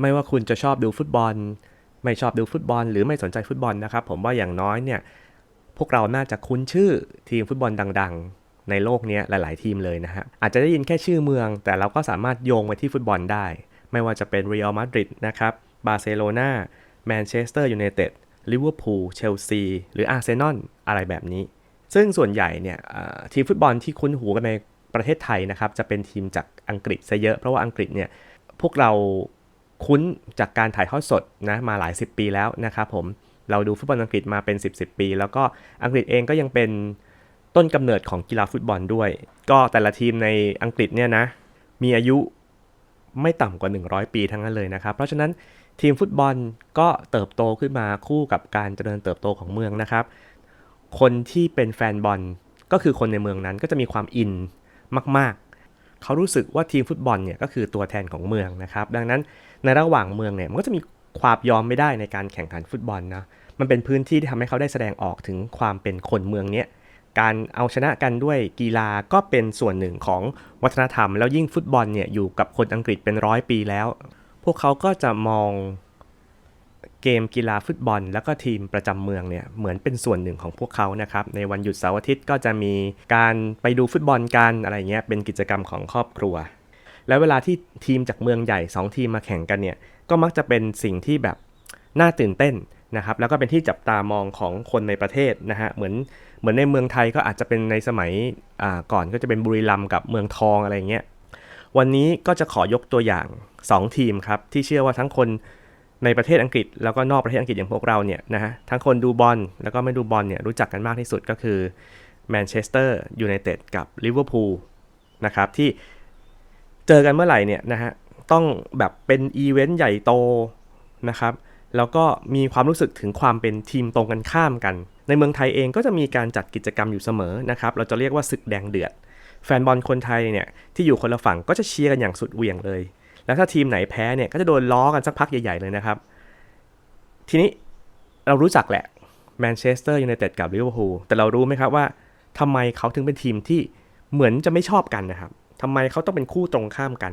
ไม่ว่าคุณจะชอบดูฟุตบอล ไม่ชอบดูฟุตบอล หรือไม่สนใจฟุตบอลนะครับ ผมว่าอย่างน้อยเนี่ยพวกเราน่าจะคุ้นชื่อทีมฟุตบอลดัง ๆ ในโลกนี้หลาย ๆ ทีมเลยนะฮะอาจจะได้ยินแค่ชื่อเมือง แต่เราก็สามารถโยงไปที่ฟุตบอลได้ ไม่ว่าจะเป็นเรอัลมาดริดนะครับบาร์เซโลนาแมนเชสเตอร์ยูไนเต็ดลิเวอร์พูลเชลซีหรืออาร์เซนอลอะไรแบบนี้ ซึ่งส่วนใหญ่เนี่ยทีมฟุตบอลที่คุ้นหูกันในประเทศไทยนะครับจะเป็นทีมจากอังกฤษซะเยอะ เพราะว่าอังกฤษเนี่ยพวกเรา คุ้นจากการถ่ายทอดสดนะมาหลาย 10 ปีแล้วนะครับผมเราดูฟุตบอลอังกฤษมาเป็น 10 10 ปี แล้วก็อังกฤษเองก็ยังเป็นต้นกำเนิดของกีฬาฟุตบอลด้วย ก็แต่ละทีมในอังกฤษเนี่ยนะมีอายุไม่ต่ำกว่า 100 ปีทั้งนั้นเลยนะครับ เพราะฉะนั้นทีมฟุตบอลก็เติบโตขึ้นมาคู่กับการเจริญเติบโตของเมืองนะครับ คนที่เป็นแฟนบอลก็คือคนในเมืองนั้นก็จะมีความอินมาก ๆ เขารู้สึกว่าทีมฟุตบอลเนี่ยก็คือตัวแทนของเมืองนะครับ ดังนั้นในระหว่างเมืองเนี่ยมันก็จะมีความยอมไม่ได้ในการแข่งขันฟุตบอลนะมันเป็นพื้นที่ที่ทำให้เขาได้แสดงออกถึงความเป็นคนเมืองเนี้ยการเอาชนะกันด้วยกีฬาก็เป็นส่วนหนึ่งของวัฒนธรรม แล้วยิ่งฟุตบอลเนี่ยอยู่กับคนอังกฤษเป็นร้อยปีแล้ว พวกเขาก็จะมอง เกมกีฬาฟุตบอล แล้วก็ทีมประจำเมืองเนี่ยเหมือนเป็นส่วนหนึ่งของพวกเขานะครับ ในวันหยุดเสาร์อาทิตย์ก็จะมีการไปดูฟุตบอลกันอะไรเงี้ยเป็นกิจกรรมของครอบครัว แล้วเวลาที่ทีมจากเมืองใหญ่ 2 ทีมมาแข่งกันเนี่ยก็มักจะเป็นสิ่งที่แบบน่าตื่นเต้นนะครับแล้วก็เป็นที่จับตามองของคนในประเทศนะฮะเหมือนเหมือนในเมืองไทยก็อาจจะเป็นในสมัยก่อนก็จะเป็นบุรีรัมย์กับเมืองทองอะไรเงี้ยวันนี้ก็จะขอยกตัวอย่าง 2 ทีมครับที่เชื่อว่าทั้งคน ในประเทศอังกฤษแล้วก็นอกประเทศอังกฤษอย่างพวกเราเนี่ยนะฮะทั้งคนดูบอลแล้วก็ไม่ดูบอลเนี่ยรู้จักกันมากที่สุดก็คือแมนเชสเตอร์ยูไนเต็ดกับลิเวอร์พูลนะครับที่เจอกันเมื่อไหร่เนี่ยนะฮะต้องแบบเป็นอีเวนต์ใหญ่โตนะครับแล้วก็มีความรู้สึกถึงความเป็นทีมตรงกันข้ามกัน ในเมืองไทยเองก็จะมีการจัดกิจกรรมอยู่เสมอนะครับเราจะเรียกว่าศึกแดงเดือด แฟนบอลคนไทยเนี่ยที่อยู่คนละฝั่งก็จะเชียร์กันอย่างสุดเหวี่ยงเลย แล้วถ้าทีมไหนแพ้เนี่ยก็จะโดนล้อกันสักพักใหญ่ๆเลยนะครับ ทีนี้เรารู้จักแหละแมนเชสเตอร์ยูไนเต็ดกับลิเวอร์พูลแต่เรารู้ไหมครับว่าทำไมเขาถึงเป็นทีมที่เหมือนจะไม่ชอบกันนะครับทำไมเขาต้องเป็นคู่ตรงข้ามกัน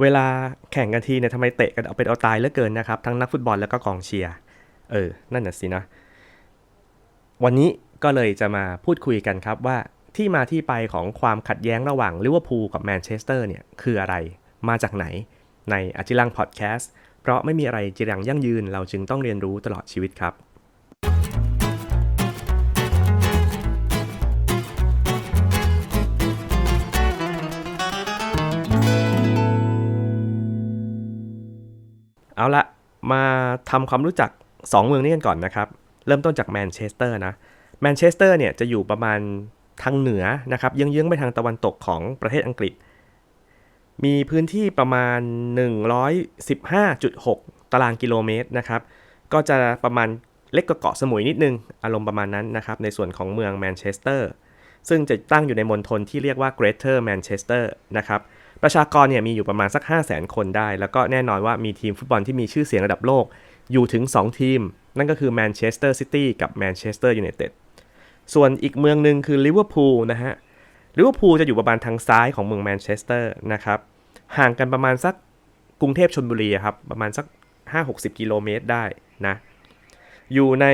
เวลาแข่งกันทีเนี่ยทำไมเตะกันเอาเป็นเอาตายเหลือเกินนะครับ ทั้งนักฟุตบอลแล้วก็กองเชียร์เออ นั่นน่ะสินะ วันนี้ก็เลยจะมาพูดคุยกันครับว่าที่มาที่ไปของความขัดแย้งระหว่างลิเวอร์พูลกับแมนเชสเตอร์เนี่ยคืออะไร มาจากไหน ในอจิลังพอดแคสต์เพราะไม่มีอะไรจีรังยั่งยืนเราจึงต้องเรียนรู้ตลอดชีวิตครับเอาละมาทำความรู้จัก 2 เมืองนี้กันก่อนนะครับ เริ่มต้นจากแมนเชสเตอร์นะแมนเชสเตอร์เนี่ยจะอยู่ประมาณทางเหนือนะครับเยื้องๆไปทางตะวันตกของประเทศอังกฤษ มีพื้นที่ประมาณ 115.6 ตารางกิโลเมตรนะครับ ก็จะประมาณเล็กกว่าเกาะสมุยนิดนึง อารมณ์ประมาณนั้นนะครับ ในส่วนของเมืองแมนเชสเตอร์ ซึ่งจะตั้งอยู่ในมณฑลที่เรียกว่า Greater Manchester นะครับ ประชากรเนี่ยมีอยู่ประมาณสัก 5 0 0 0 0 0 คนได้ แล้วก็แน่นอนว่ามีทีมฟุตบอลที่มีชื่อเสียงระดับโลก อยู่ถึง 2 ทีม นั่นก็คือแมนเชสเตอร์ซิตี้กับแมนเชสเตอร์ยูไนเต็ด ส่วนอีกเมืองหนึ่งคือลิเวอร์พูลนะฮะ ลิเวอร์พูลจะอยู่ประมาณทางซ้ายของเมืองแมนเชสเตอร์นะครับ ห่างกันประมาณสักกรุงเทพชนบุรีครับ ประมาณสัก 5-60 กิโลเมตรได้นะ อยู่ใน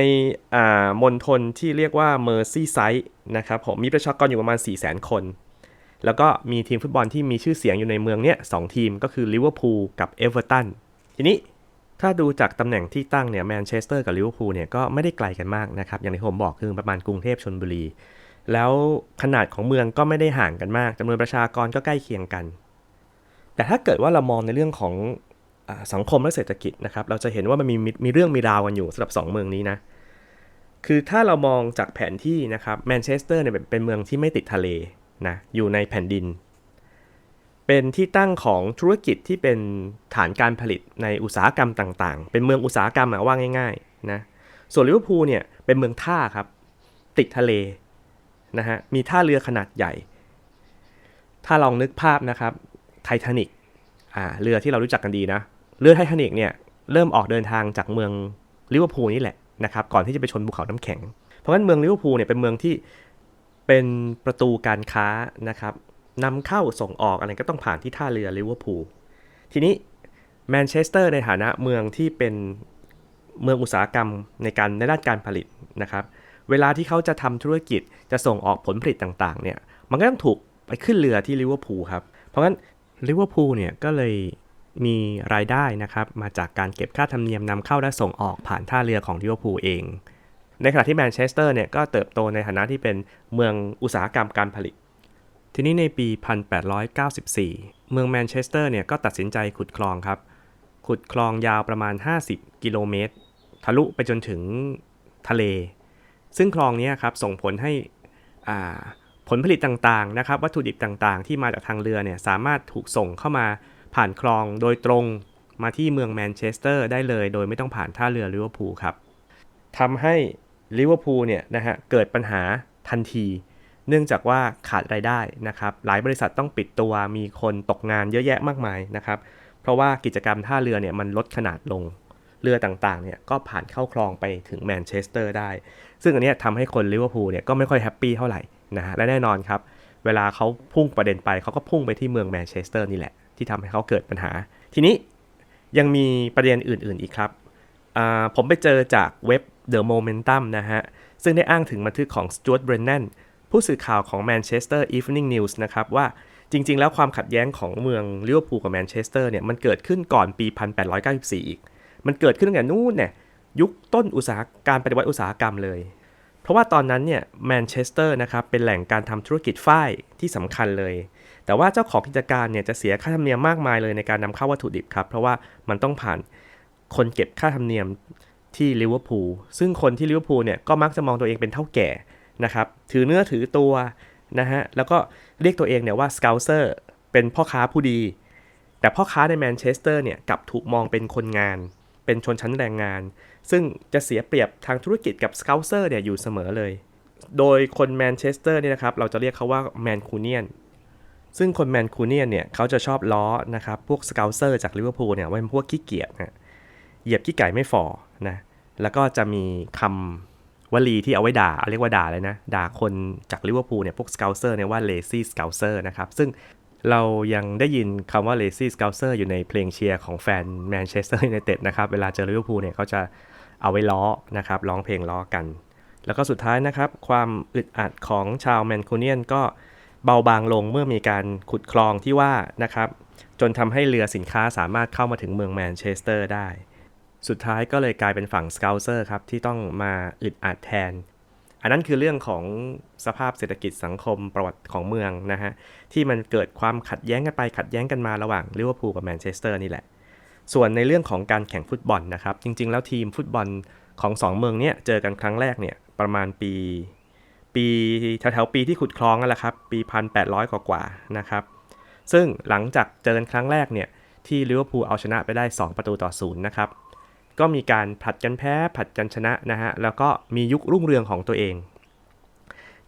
มณฑลที่เรียกว่าเมอร์ซี่ไซด์นะครับผมมีประชากรอยู่ประมาณ 4 0 0 0 0 0 คน แล้วก็มีทีมฟุตบอลที่มีชื่อเสียงอยู่ในเมืองเนี้ยสทีมก็คือลิเวอร์พูลกับเอเวอร์ตันทีนี้ถ้าดูจากตำแหน่งที่ตั้งเนี่ยแมนเชสเตอร์กับลิเวอร์พูลเนี่ยก็ไม่ได้ไกลกันมากนะครับ อย่างที่ผมบอกคือประมาณกรุงเทพชนบุรี แล้วขนาดของเมืองก็ไม่ได้ห่างกันมากจำนวนประชากรก็ใกล้เคียงกัน แต่ถ้าเกิดว่าเรามองในเรื่องของอสังคมและเศรษฐกิจนะครับ เราจะเห็นว่ามันมีมีเรื่องมีราวกันอยู่สำหรับ 2 เมืองนี้นะคือถ้าเรามองจากแผนที่นะครับแมนเชสเตอร์เนี่ยเป็นเมืองที่ไม่ติดทะเลนะอยู่ในแผ่นดิน เป็นที่ตั้งของธุรกิจที่เป็นฐานการผลิตในอุตสาหกรรมต่างๆ เป็นเมืองอุตสาหกรรมว่าง่ายๆนะส่วนลิเวอร์พูลเนี่ยเป็นเมืองท่าครับติดทะเล นะฮะมีท่าเรือขนาดใหญ่ ถ้าลองนึกภาพนะครับไททานิกอ่าเรือที่เรารู้จักกันดีนะเรือไททานิกเนี่ยเริ่มออกเดินทางจากเมืองลิเวอร์พูลนี่แหละนะครับก่อนที่จะไปชนภูเขาน้ำแข็ง เพราะฉะนั้นเมืองลิเวอร์พูลเนี่ยเป็นเมืองที่เป็นประตูการค้านะครับนำเข้าส่งออกอะไรก็ต้องผ่านที่ท่าเรือลิเวอร์พูลทีนี้แมนเชสเตอร์ในฐานะเมืองที่เป็นเมืองอุตสาหกรรมในการในด้านการผลิตนะครับ เวลาที่เขาจะทำธุรกิจจะส่งออกผลผลิตต่างๆเนี่ยมันก็ต้องถูกไปขึ้นเรือที่ลิเวอร์พูลครับ เพราะงั้นลิเวอร์พูลเนี่ยก็เลยมีรายได้นะครับมาจากการเก็บค่าธรรมเนียมนำเข้าและส่งออกผ่านท่าเรือของลิเวอร์พูลเอง ในขณะที่แมนเชสเตอร์เนี่ยก็เติบโตในฐานะที่เป็นเมืองอุตสาหกรรมการผลิต ทีนี้ในปี 1894 เมืองแมนเชสเตอร์เนี่ยก็ตัดสินใจขุดคลองครับ ขุดคลองยาวประมาณ 50 กิโลเมตร ทะลุไปจนถึงทะเล ซึ่งคลองนี้ครับส่งผลให้ผลผลิตต่างๆนะครับ วัตถุดิบต่างๆ ที่มาจากทางเรือเนี่ยสามารถถูกส่งเข้ามาผ่านคลองโดยตรงมาที่เมืองแมนเชสเตอร์ได้เลย โดยไม่ต้องผ่านท่าเรือลิเวอร์พูลครับทำให้ลิเวอร์พูลเนี่ยนะฮะเกิดปัญหาทันที เนื่องจากว่าขาดรายได้นะครับ หลายบริษัทต้องปิดตัวมีคนตกงานเยอะแยะมากมายนะครับ เพราะว่ากิจกรรมท่าเรือเนี่ยมันลดขนาดลง เรือต่างๆเนี่ยก็ผ่านเข้าคลองไปถึงแมนเชสเตอร์ได้ ซึ่งอันนี้ทำให้คนลิเวอร์พูลเนี่ยก็ไม่ค่อยแฮปปี้เท่าไหร่นะฮะและแน่นอนครับ เวลาเขาพุ่งประเด็นไปเขาก็พุ่งไปที่เมืองแมนเชสเตอร์นี่แหละ ที่ทำให้เขาเกิดปัญหา ทีนี้ยังมีประเด็นอื่น ๆอีกครับผมไปเจอจากเว็บ The Momentum นะฮะ ซึ่งได้อ้างถึงบันทึกของ Stuart Brennan ผู้สื่อข่าวของ Manchester Evening News นะครับว่าจริง ๆ แล้วความขัดแย้งของเมืองลิเวอร์พูลกับแมนเชสเตอร์เนี่ยมันเกิดขึ้นก่อนปี 1894 อีก มันเกิดขึ้นตั้งแต่นู่นเนี่ยยุคต้นอุตสาหการปฏิวัติอุตสาหกรรมเลย เพราะว่าตอนนั้นเนี่ยแมนเชสเตอร์นะครับเป็นแหล่งการทำธุรกิจฝ้ายที่สำคัญเลย แต่ว่าเจ้าของกิจการเนี่ยจะเสียค่าธรรมเนียมมากมายเลยในการนำเข้าวัตถุดิบครับ เพราะว่ามันต้องผ่านคนเก็บค่าธรรมเนียมที่ลิเวอร์พูลซึ่งคนที่ลิเวอร์พูลเนี่ยก็มักจะมองตัวเองเป็นเท่าแก่นะครับถือเนื้อถือตัวนะฮะแล้วก็เรียกตัวเองเนี่ยว่าสเกลเซอร์เป็นพ่อค้าผู้ดี แต่พ่อค้าในแมนเชสเตอร์เนี่ยกลับถูกมองเป็นคนงาน เป็นชนชั้นแรงงาน ซึ่งจะเสียเปรียบทางธุรกิจกับสเกลเซอร์เนี่ยอยู่เสมอเลย โดยคนแมนเชสเตอร์เนี่ยนะครับเราจะเรียกเขาว่าแมนคูเนียนซึ่งคนแมนคูเนียนเนี่ยเขาจะชอบล้อนะครับพวกสเกลเซอร์จากลิเวอร์พูลเนี่ยว่าเป็นพวกขี้เกียจนะเหยียบขี้ไก่ไม่ฟอนะแล้วก็จะมีคำวลีที่เอาไว้ด่า เรียกว่าด่าเลยนะ ด่าคนจากลิเวอร์พูลเนี่ย พวกสเกลเซอร์เนี่ยว่า lazy s c o u s e r นะครับ ซึ่ง เรายังได้ยินคำว่า lazy s c o u s e r อยู่ในเพลงเชียร์ของแฟนแมนเชสเตอร์ยูไนเต็ดนะครับ เวลาเจอลิเวอร์พูลเนี่ยเขาจะเอาไว้ล้อนะครับร้องเพลงล้อกัน แล้วก็สุดท้ายนะครับ ความอึดอัดของชาวแมนคูเนียนก็เบาบางลงเมื่อมีการขุดคลองที่ว่านะครับจนทำให้เรือสินค้าสามารถเข้ามาถึงเมืองแมนเชสเตอร์ได้ สุดท้ายก็เลยกลายเป็นฝั่งสเกลเซอร์ครับที่ต้องมาอึดอัดแทน อันนั้นคือเรื่องของสภาพเศรษฐกิจสังคมประวัติของเมืองนะฮะที่มันเกิดความขัดแย้งกันไปขัดแย้งกันมาระหว่างลิเวอร์พูลกับแมนเชสเตอร์นี่แหละ ส่วนในเรื่องของการแข่งฟุตบอลนะครับ จริง ๆ แล้วทีมฟุตบอลของ 2 เมืองเนี้เจอกันครั้งแรกเนี่ยประมาณปี ปีแถวๆปีที่ขุดคลองนั่นแหละครับปี 1800 กว่าๆนะครับซึ่งหลังจากเจอกันครั้งแรกเนี่ยที่ลิเวอร์พูลเอาชนะไปได้ 2 ประตูต่อศูนย์นะครับ ก็มีการผัดกันแพ้ผัดกันชนะนะฮะ แล้วก็มียุครุ่งเรืองของตัวเอง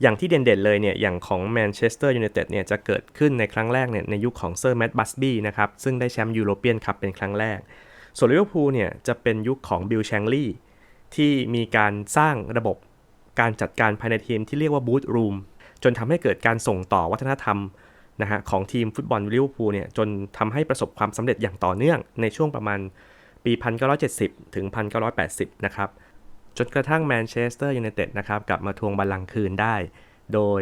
อย่างที่เด่นๆเลยเนี่ย อย่างของแมนเชสเตอร์ยูไนเต็ดเนี่ยจะเกิดขึ้นในครั้งแรกเนี่ยในยุคของเซอร์แมตต์บัสบี้นะครับ ซึ่งได้แชมป์ยูโรเปียนคัพเป็นครั้งแรก ส่วนลิเวอร์พูลเนี่ยจะเป็นยุคของบิลแชงลีย์ที่มีการสร้างระบบการจัดการภายในทีมที่เรียกว่าบูธรูมจนทำให้เกิดการส่งต่อวัฒนธรรมนะฮะของทีมฟุตบอลลิเวอร์พูลเนี่ยจนทำให้ประสบความสำเร็จอย่างต่อเนื่องในช่วงประมาณ ปี 1970 ถึง 1980 นะครับ จนกระทั่งแมนเชสเตอร์ยูไนเต็ดนะครับกลับมาทวงบัลลังก์คืนได้ โดย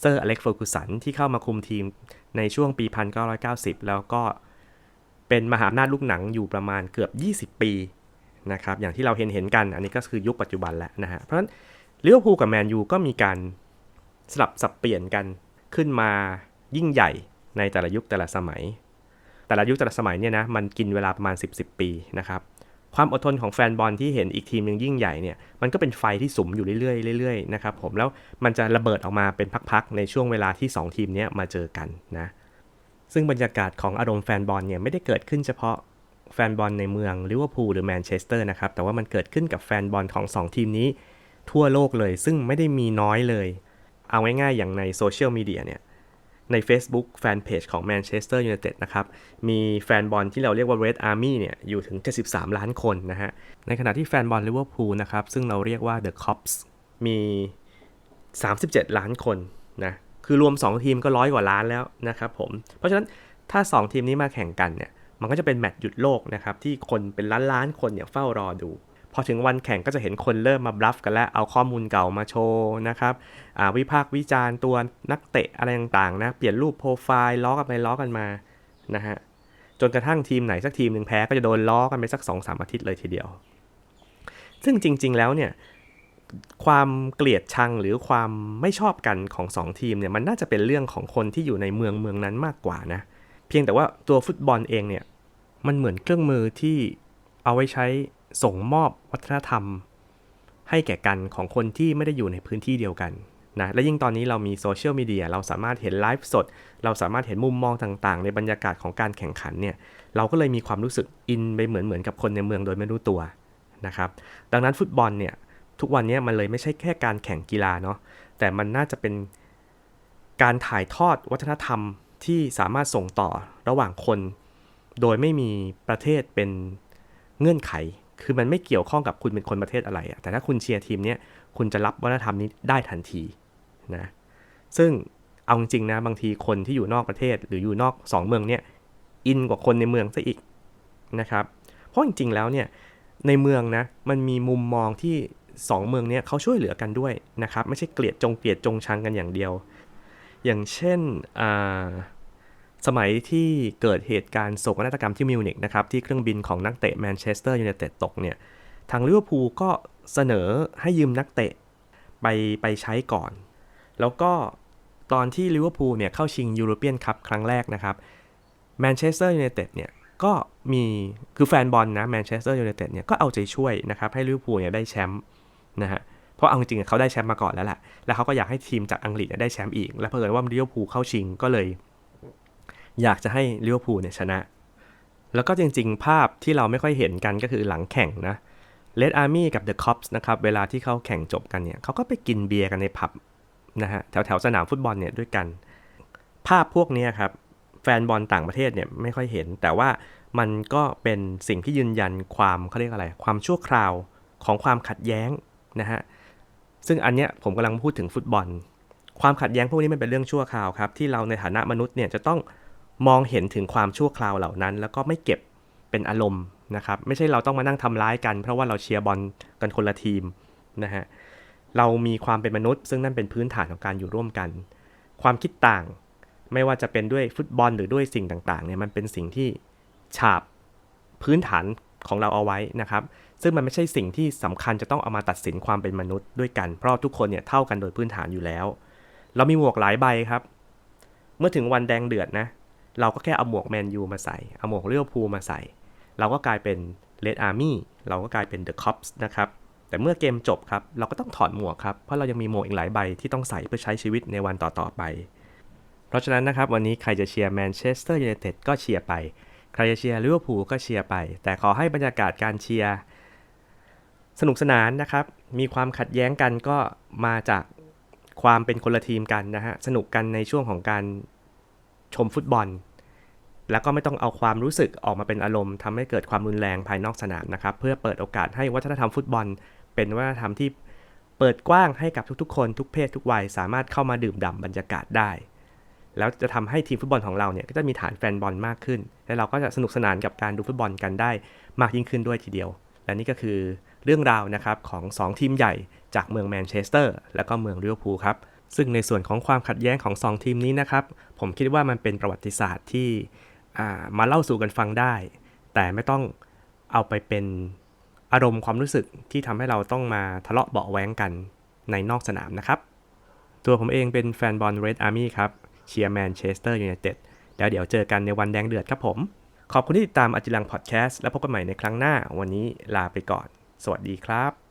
เซอร์อเล็กเฟอร์กูสันที่เข้ามาคุมทีมในช่วงปี 1990 แล้วก็เป็นมหาอำนาจลูกหนังอยู่ประมาณเกือบ 20 ปีนะครับอย่างที่เราเห็นเห็นกันอันนี้ก็คือยุคปัจจุบันแล้วนะฮะเพราะฉะนั้นลิเวอร์พูลกับแมนยูก็มีการสลับสับเปลี่ยนกันขึ้นมายิ่งใหญ่ในแต่ละยุคแต่ละสมัย แต่ละยุคแต่ละสมัยเนี่ยนะมันกินเวลาประมาณ 10 10 ปีนะครับความอดทนของแฟนบอลที่เห็นอีกทีมหนึ่งยิ่งใหญ่เนี่ยมันก็เป็นไฟที่สุมอยู่เรื่อยๆเรื่อยๆนะครับผมแล้วมันจะระเบิดออกมาเป็นพักๆในช่วงเวลาที่ 2 ทีมนี้มาเจอกันนะซึ่งบรรยากาศของอารมณ์แฟนบอลเนี่ยไม่ได้เกิดขึ้นเฉพาะแฟนบอลในเมืองลิเวอร์พูลหรือแมนเชสเตอร์นะครับแต่ว่ามันเกิดขึ้นกับแฟนบอลของ 2 ทีมนี้ทั่วโลกเลย ซึ่งไม่ได้มีน้อยเลย เอาง่ายๆอย่างในโซเชียลมีเดียเนี่ย ใน Facebook แฟนเพจของ Manchester United นะครับ มีแฟนบอลที่เราเรียกว่า Red Army เนี่ยอยู่ถึง 73 ล้านคนนะฮะ ในขณะที่แฟนบอลลิเวอร์พูลนะครับ ซึ่งเราเรียกว่า The Cops มี 37 ล้านคนนะ คือรวม 2 ทีมก็ร้อยกว่าล้านแล้วนะครับผม เพราะฉะนั้นถ้า 2 ทีมนี้มาแข่งกันเนี่ย มันก็จะเป็นแมตช์หยุดโลกนะครับ ที่คนเป็นล้านล้านๆคนเนี่ยเฝ้ารอดู พอถึงวันแข่งก็จะเห็นคนเริ่มมาบลัฟกันแล้ว เอาข้อมูลเก่ามาโชว์นะครับอ่าวิพากษ์วิจารณ์ตัวนักเตะอะไรต่างๆนะ เปลี่ยนรูปโปรไฟล์ล้อกันไปล้อกันมานะฮะจนกระทั่งทีมไหนสักทีมหนึ่งแพ้ก็จะโดนล้อกันไปสัก2อสามอาทิตย์เลยทีเดียว ซึ่งจริง ๆ แล้วเนี่ยความเกลียดชังหรือความไม่ชอบกันของสองทีมเนี่ยมันน่าจะเป็นเรื่องของคนที่อยู่ในเมืองเมืองนั้นมากกว่านะ เพียงแต่ว่าตัวฟุตบอลเองเนี่ยมันเหมือนเครื่องมือที่เอาไว้ใช้ ส่งมอบวัฒนธรรม ให้แก่กันของคนที่ไม่ได้อยู่ในพื้นที่เดียวกันนะและยิ่งตอนนี้เรามีโซเชียลมีเดียเราสามารถเห็นไลฟ์สด เราสามารถเห็นมุมมองต่างๆ ในบรรยากาศของการแข่งขันเนี่ยเราก็เลยมีความรู้สึกอินไปเหมือนเหมือนกับคนในเมืองโดยไม่รู้ตัวนะครับดังนั้นฟุตบอลเนี่ยทุกวันนี้มันเลยไม่ใช่แค่การแข่งกีฬาเนาะแต่มันน่าจะเป็นการถ่ายทอดวัฒนธรรมที่สามารถส่งต่อระหว่างคน โดยไม่มีประเทศเป็นเงื่อนไข คือมันไม่เกี่ยวข้องกับคุณเป็นคนประเทศอะไรอะแต่ถ้าคุณเชียร์ทีมเนี้ยคุณจะรับวัฒนธรรมนี้ได้ทันทีนะซึ่งเอาจริงๆนะบางทีคนที่อยู่นอกประเทศหรืออยู่นอก 2 เมืองเนี่ยอินกว่าคนในเมืองซะอีกนะครับเพราะจริงๆแล้วเนี่ยในเมืองนะมันมีมุมมองที่ 2 เมืองเนี้ยเขาช่วยเหลือกันด้วยนะครับไม่ใช่เกลียดจงเกลียดจงชังกันอย่างเดียว อย่างเช่นอ่า สมัยที่เกิดเหตุการณ์โศกนาฏกรรมที่มิวนิกนะครับที่เครื่องบินของนักเตะแมนเชสเตอร์ยูไนเต็ดตกเนี่ยทางลิเวอร์พูลก็เสนอให้ยืมนักเตะไปไปใช้ก่อน แล้วก็ตอนที่ลิเวอร์พูลเนี่ยเข้าชิงยูโรเปียนคัพครั้งแรกนะครับแมนเชสเตอร์ยูไนเต็ดเนี่ยก็มีคือแฟนบอลนะแมนเชสเตอร์ยูไนเต็ดเนี่ยก็เอาใจช่วยนะครับให้ลิเวอร์พูลเนี่ยได้แชมป์นะฮะเพราะเอาจริงเขาได้แชมป์มาก่อนแล้วแหละแล้วเขาก็อยากให้ทีมจากอังกฤษได้แชมป์อีก และเพิ่นว่าลิเวอร์พูลเข้าชิงก็เลย อยากจะให้ลิเวอร์พูลเนี่ยชนะ แล้วก็จริงๆ ภาพที่เราไม่ค่อยเห็นกันก็คือหลังแข่งนะ Red Army กับ The Cops นะครับ เวลาที่เขาแข่งจบกันเนี่ยเขาก็ไปกินเบียร์กันในผับนะฮะแถวแถวๆสนามฟุตบอลเนี่ยด้วยกัน ภาพพวกนี้ครับ แฟนบอลต่างประเทศเนี่ยไม่ค่อยเห็น แต่ว่ามันก็เป็นสิ่งที่ยืนยันความเขาเรียกอะไร ความชั่วคราวของความขัดแย้งนะฮะซึ่งอันเนี้ยผมกำลังพูดถึงฟุตบอล ความขัดแย้งพวกนี้มันเป็นเรื่องชั่วคราวครับ ที่เราในฐานะมนุษย์เนี่ยจะต้อง มองเห็นถึงความชั่วคราวเหล่านั้น แล้วก็ไม่เก็บเป็นอารมณ์นะครับ ไม่ใช่เราต้องมานั่งทำร้ายกัน เพราะว่าเราเชียร์บอลกันคนละทีมนะฮะเรามีความเป็นมนุษย์ ซึ่งนั่นเป็นพื้นฐานของการอยู่ร่วมกัน ความคิดต่างไม่ว่าจะเป็นด้วยฟุตบอลหรือด้วยสิ่งต่างๆเนี่ยมันเป็นสิ่งที่ฉาบพื้นฐานของเราเอาไว้นะครับ ซึ่งมันไม่ใช่สิ่งที่สำคัญจะต้องเอามาตัดสินความเป็นมนุษย์ด้วยกัน เพราะทุกคนเนี่ยเท่ากันโดยพื้นฐานอยู่แล้ว เรามีหมวกหลายใบครับ เมื่อถึงวันแดงเดือดนะ เราก็แค่เอาหมวกแมนยูมาใส่ เอาหมวกเลี้ยวพูมาใส่ เราก็กลายเป็น Red Army เราก็กลายเป็น The Cops นะครับ แต่เมื่อเกมจบครับ เราก็ต้องถอดหมวกครับ เพราะเรายังมีหมวกอีกหลายใบที่ต้องใส่เพื่อใช้ชีวิตในวันต่อๆไป เพราะฉะนั้นนะครับวันนี้ใครจะเชียร์แมนเชสเตอร์ยูไนเต็ดก็เชียร์ไป ใครจะเชียร์ลิเวอร์พูลก็เชียร์ไป แต่ขอให้บรรยากาศการเชียร์สนุกสนานนะครับ มีความขัดแย้งกันก็มาจากความเป็นคนละทีมกันนะฮะ สนุกกันในช่วงของการ ชมฟุตบอล แล้วก็ไม่ต้องเอาความรู้สึกออกมาเป็นอารมณ์ทำให้เกิดความรุนแรงภายนอกสนามนะครับ เพื่อเปิดโอกาสให้วัฒนธรรมฟุตบอล เป็นวัฒนธรรมที่เปิดกว้างให้กับทุกๆ คนทุกเพศทุกวัยสามารถเข้ามาดื่มด่ำบรรยากาศได้ แล้วจะทำให้ทีมฟุตบอลของเราเนี่ยก็จะมีฐานแฟนบอลมากขึ้น และเราก็จะสนุกสนานกับการดูฟุตบอลกันได้มากยิ่งขึ้นด้วยทีเดียว และนี่ก็คือเรื่องราวนะครับของ 2 ทีมใหญ่จากเมืองแมนเชสเตอร์ และก็เมืองลิเวอร์พูลครับ ซึ่งในส่วนของความขัดแย้งของ 2 ทีมนี้นะครับ ผมคิดว่ามันเป็นประวัติศาสตร์ที่มาเล่าสู่กันฟังได้ แต่ไม่ต้องเอาไปเป็นอารมณ์ความรู้สึกที่ทำให้เราต้องมาทะเลาะเบาแว้งกันในนอกสนามนะครับ ตัวผมเองเป็นแฟนบอล Red Army ครับเชียร์แมนเชสเตอร์ยูไนเต็ดแล้วเดี๋ยวเจอกันในวันแดงเดือดครับผม ขอบคุณที่ติดตามอจิลังพอดแคสต์แล้วพบกันใหม่ในครั้งหน้า วันนี้ลาไปก่อน สวัสดีครับ